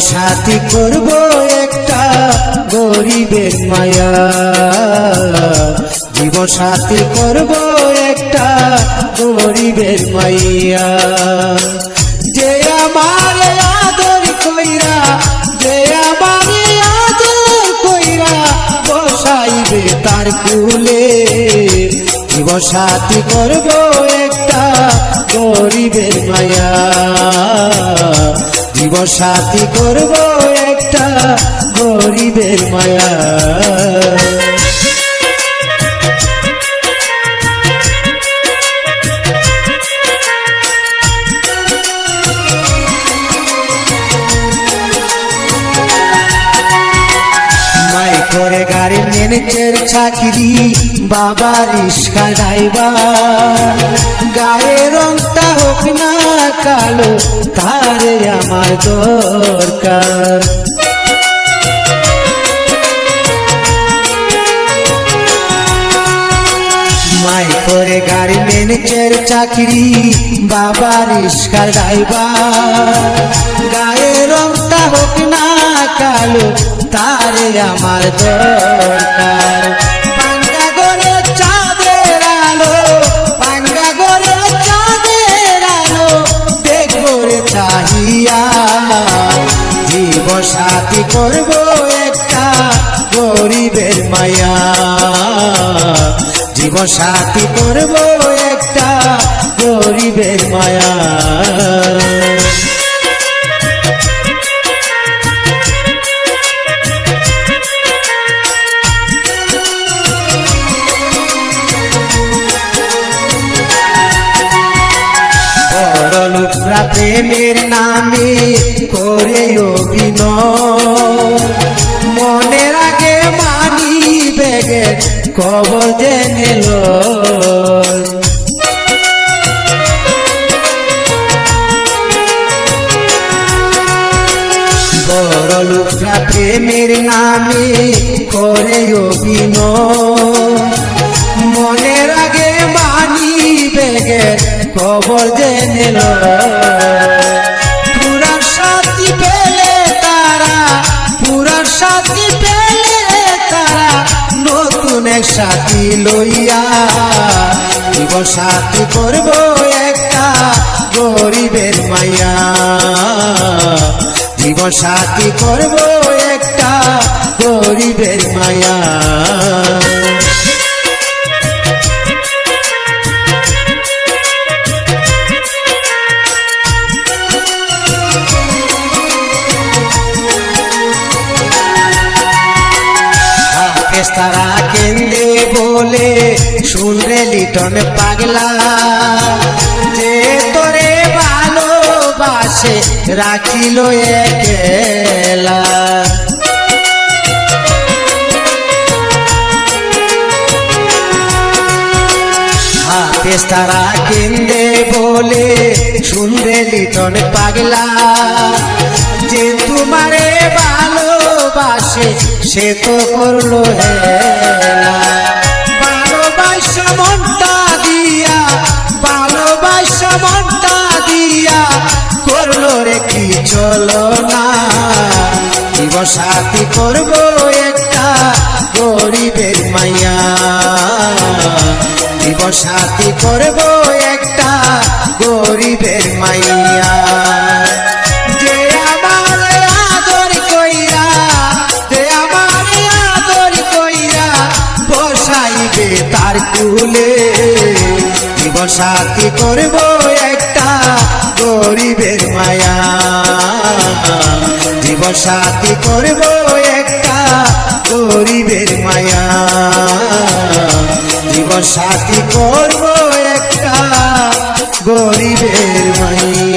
সাথী করব একটা গরিবের মায়া। জীবন সাথী করব একটা গরিবের মাইয়া। যে আমার আদর কইরা, যে আমার আদর কইরা বসাইবে তার কুলে। জীবন সাথী করব একটা গরিবের মায়া। জীবন সাথী করব একটা গরিবের মায়া। করে গাড়ি ম্যানেজের চাকরি বাবা রিস্কা ড্রাইভার। না কালো, তারে আমার দরকার। মাই করে গাড়ি ম্যানেজের চাকরি বাবা রিস্কা ড্রাইভার গায়ে রংটা হোক না কালো, তারে আমার দরকার। সাথী করব একটা গরিবের মায়া। জীবন সাথী করব একটা গরিবের মায়া। প্রেমের নামে করে অভিনয়। মনে আগে মানি বেগে কবর জেনে। বড় প্রেমের নামে করে অভিনয়। মনের আগে মানি বেগের খবর জেনে পুরার সাথী লইয়া, জীবন সাথী করব একটা গরিবের মাইয়া। জীবন সাথী করব একটা গরিবের মায়া তারা কেন্দে বলে শুনরে লিটন পাগলা, যে তোরে ভালোবাসে, রাখিল একলা হাফেজ তারা কেন্দে বলে শুনরে লিটন পাগলা, যে তোমারে ভালোবাসে, সে তো করল হেলা। সাথী করব একটা গরিবের মাইয়া। সাথী করব একটা গরিবের মাইয়া। কইরা কইরা বসাইবে তার কুলে। সাথী করব একটা গরিবের মায়া। জীবন সাথী করব একটা গরিবের মায়া। জীবন সাথী করব একটা গরিবের